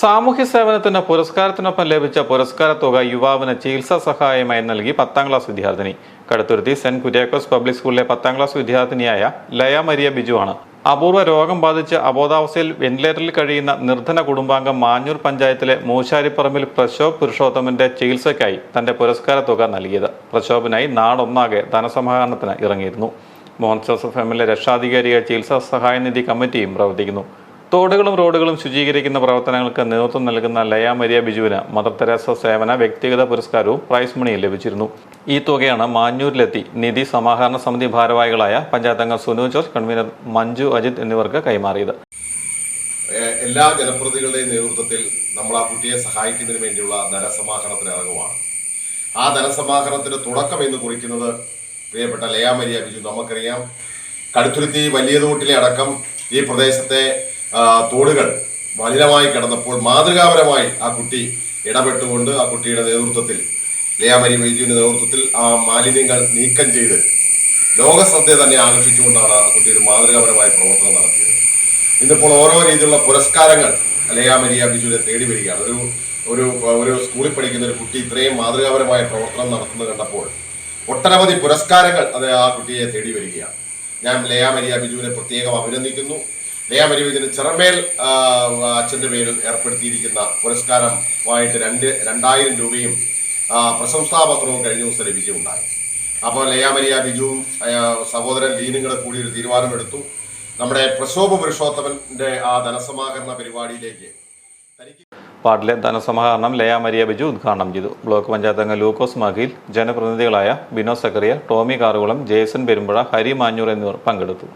സാമൂഹ്യ സേവനത്തിന് പുരസ്കാരത്തിനൊപ്പം ലഭിച്ച പുരസ്കാര തുക യുവാവിന് ചികിത്സാ സഹായമായി നൽകി പത്താം ക്ലാസ് വിദ്യാർത്ഥിനി. കടുത്തുരുത്തി സെന്റ് കുര്യാക്കോസ് പബ്ലിക് സ്കൂളിലെ പത്താം ക്ലാസ് വിദ്യാർത്ഥിനിയായ ലയ മരിയ ബിജുവാണ്. അപൂർവ രോഗം ബാധിച്ച് അബോധാവസ്ഥയിൽ വെന്റിലേറ്ററിൽ കഴിയുന്ന നിർധന കുടുംബാംഗം മാഞ്ഞൂർ പഞ്ചായത്തിലെ മൂശാരിപ്പറമ്പിൽ പ്രശോഭ് പുരുഷോത്തമന്റെ ചികിത്സയ്ക്കായി തന്റെ പുരസ്കാര തുക നൽകിയത്. പ്രശോഭിനായി നാടൊന്നാകെ ധനസമാഹരണത്തിന് ഇറങ്ങിയിരുന്നു. Mohan Joseph M L A രക്ഷാധികാരിയായ ചികിത്സാ സഹായനിധി കമ്മിറ്റിയും പ്രവർത്തിക്കുന്നു. തോടുകളും റോഡുകളും ശുചീകരിക്കുന്ന പ്രവർത്തനങ്ങൾക്ക് നേതൃത്വം നൽകുന്ന ലയ മരിയ ബിജുവിന് മദർ തെരേസ സേവന വ്യക്തിഗത പുരസ്കാരവും പ്രൈസ് മണിയും ലഭിച്ചിരുന്നു. ഈ തുകയാണ് മാഞ്ഞൂരിലെത്തി നിധി സമാഹരണ സമിതി ഭാരവാഹികളായ പഞ്ചായത്ത് അംഗം സുനു ജോർജ് കൺവീനർ മഞ്ജു അജിത് എന്നിവർക്ക് കൈമാറിയത്. എല്ലാ ജനപ്രതികളുടെയും നേതൃത്വത്തിൽ നമ്മൾ ആ കുട്ടിയെ സഹായിക്കുന്നതിന് വേണ്ടിയുള്ള ധനസമാഹരണത്തിന് ഇറങ്ങുവാണ്. ആ ധനസമാഹരണത്തിന്റെ തുടക്കം എന്ന് കുറിക്കുന്നത് പ്രിയപ്പെട്ട ലയാ മരിയ ബിജു. നമുക്കറിയാം കടുത്തുരുത്തി വലിയ തോട്ടിലെ അടക്കം ഈ പ്രദേശത്തെ തോടുകൾ മലിനമായി കിടന്നപ്പോൾ മാതൃകാപരമായി ആ കുട്ടി ഇടപെട്ടുകൊണ്ട് ആ കുട്ടിയുടെ നേതൃത്വത്തിൽ ലിയാമരി വൈദ്യുവിന്റെ നേതൃത്വത്തിൽ ആ മാലിന്യങ്ങൾ നീക്കം ചെയ്ത് ലോകശ്രദ്ധയെ തന്നെ ആകർഷിച്ചുകൊണ്ടാണ് ആ കുട്ടി ഒരു മാതൃകാപരമായ പ്രവർത്തനം നടത്തിയത്. ഇന്നിപ്പോൾ ഓരോ രീതിയിലുള്ള പുരസ്കാരങ്ങൾ ലയാ മരിയ ബിജുവിനെ തേടി വരികയാണ്. ഒരു ഒരു ഒരു സ്കൂളിൽ പഠിക്കുന്ന ഒരു കുട്ടി ഇത്രയും മാതൃകാപരമായ പ്രവർത്തനം നടത്തുന്നത് കണ്ടപ്പോൾ ഒട്ടനവധി പുരസ്കാരങ്ങൾ അത് ആ കുട്ടിയെ തേടി വരികയാണ്. ഞാൻ ലയാമരി ബിജുവിനെ പ്രത്യേകം അഭിനന്ദിക്കുന്നു. ലയാ ചെറമേൽ അച്ഛന്റെ പേരിൽ ഏർപ്പെടുത്തിയിരിക്കുന്ന പുരസ്കാരമായിട്ട് രണ്ട് രണ്ടായിരം രൂപയും പ്രശംസാപത്രവും കഴിഞ്ഞ ദിവസം ലഭിക്കുകയുണ്ടായി. അപ്പോൾ ലയാമരിയ ബിജുവും സഹോദരൻ ലീനും കൂടെ കൂടി ഒരു തീരുമാനമെടുത്തു. നമ്മുടെ പ്രശോഭ പുരുഷോത്തമന്റെ ആ ധനസമാഹരണ പരിപാടിയിലേക്ക് പാട്ടിലെ ധനസമാഹരണം ലയ മരിയ ബിജു ഉദ്ഘാടനം ചെയ്തു. ബ്ലോക്ക് പഞ്ചായത്ത് അംഗം ലൂക്കോസ് മഹീൽ ജനപ്രതിനിധികളായ ബിനോ സക്കറിയ ടോമി കാറുകുളം ജേസൺ പെരുമ്പുഴ ഹരി മാഞ്ഞൂർ എന്നിവർ പങ്കെടുത്തു.